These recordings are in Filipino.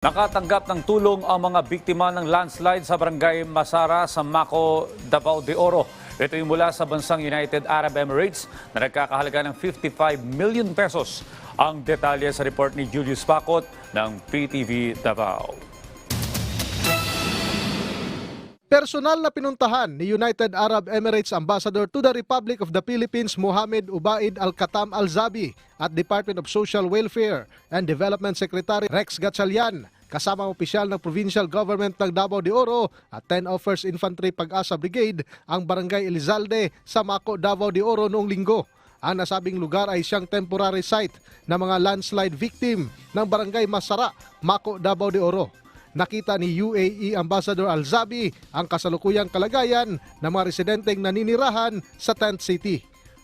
Nakatanggap ng tulong ang mga biktima ng landslide sa barangay Masara sa Mako, Davao de Oro. Ito yung mula sa bansang United Arab Emirates na nagkakahalaga ng 55 million pesos. Ang detalye sa report ni Julius Pacot ng PTV Davao. Personal na pinuntahan ni United Arab Emirates Ambassador to the Republic of the Philippines Mohamed Ubaid Al-Katam Al-Zabi at Department of Social Welfare and Development Secretary Rex Gatchalian kasama ang opisyal ng Provincial Government ng Davao de Oro at 10 of 1st Infantry Pag-asa Brigade ang Barangay Elizalde sa Mako, Davao de Oro noong linggo. Ang nasabing lugar ay siyang temporary site ng mga landslide victim ng Barangay Masara, Mako, Davao de Oro. Nakita ni UAE Ambassador Al-Zabi ang kasalukuyang kalagayan ng mga residenteng naninirahan sa Tent City.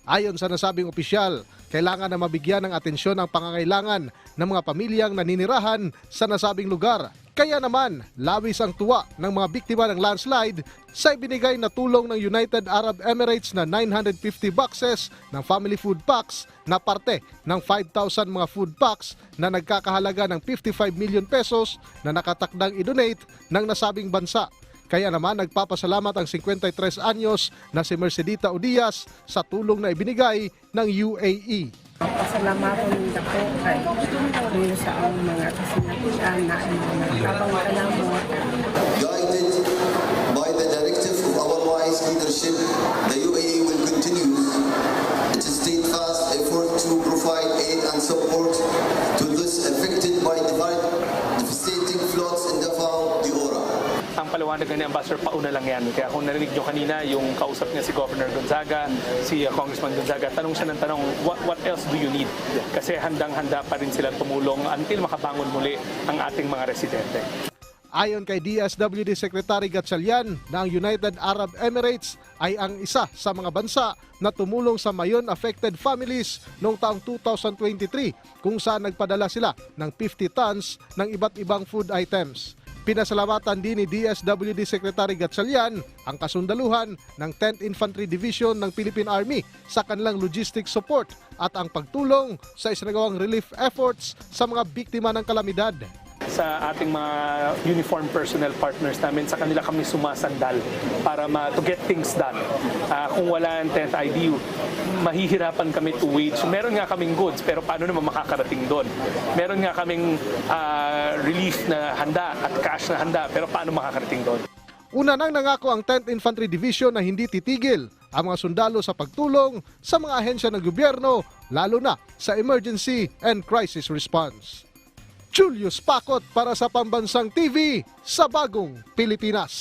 Ayon sa nasabing opisyal, kailangan na mabigyan ng atensyon ang pangangailangan ng mga pamilyang naninirahan sa nasabing lugar. Kaya naman, labis ang tuwa ng mga biktima ng landslide sa ibinigay na tulong ng United Arab Emirates na 950 boxes ng family food packs na parte ng 5,000 mga food packs na nagkakahalaga ng 55 million pesos na nakatakdang i-donate ng nasabing bansa. Kaya naman nagpapasalamat ang 53 anyos na si Mercedita Odias sa tulong na ibinigay ng. UAE. Pasalamatan nila ko kay sa ang mga kasinatian na mga tabang kalamot. Guided by the directive of our wise leadership, paliwanag ni Ambassador pauna lang yan. Kaya kung narinig nyo kanina, yung kausap niya si Governor Gonzaga, si uh, Congressman Gonzaga, tanong siya ng tanong, what, what else do you need? Kasi handang-handa pa rin sila tumulong until makabangon muli ang ating mga residente. Ayon kay DSWD Secretary Gatchalian na ang United Arab Emirates ay ang isa sa mga bansa na tumulong sa mayon affected families noong taong 2023 kung saan nagpadala sila ng 50 tons ng iba't ibang food items. Pinasalamatan din ni DSWD Secretary Gatchalian ang kasundaluhan ng 10th Infantry Division ng Philippine Army sa kanilang logistic support at ang pagtulong sa isinagawang relief efforts sa mga biktima ng kalamidad. Sa ating mga uniform personnel partners namin, sa kanila kami sumasandal para ma, to get things done. Ah, kung wala ang 10th IDU, mahihirapan kami to wage. Meron nga kaming goods, pero paano naman makakarating doon? Meron nga kaming ah, relief na handa at cash na handa, pero paano makakarating doon? Una nang nangako ang 10th Infantry Division na hindi titigil ang mga sundalo sa pagtulong sa mga ahensya ng gobyerno, lalo na sa emergency and crisis response. Julius Pakot para sa Pambansang TV sa Bagong Pilipinas.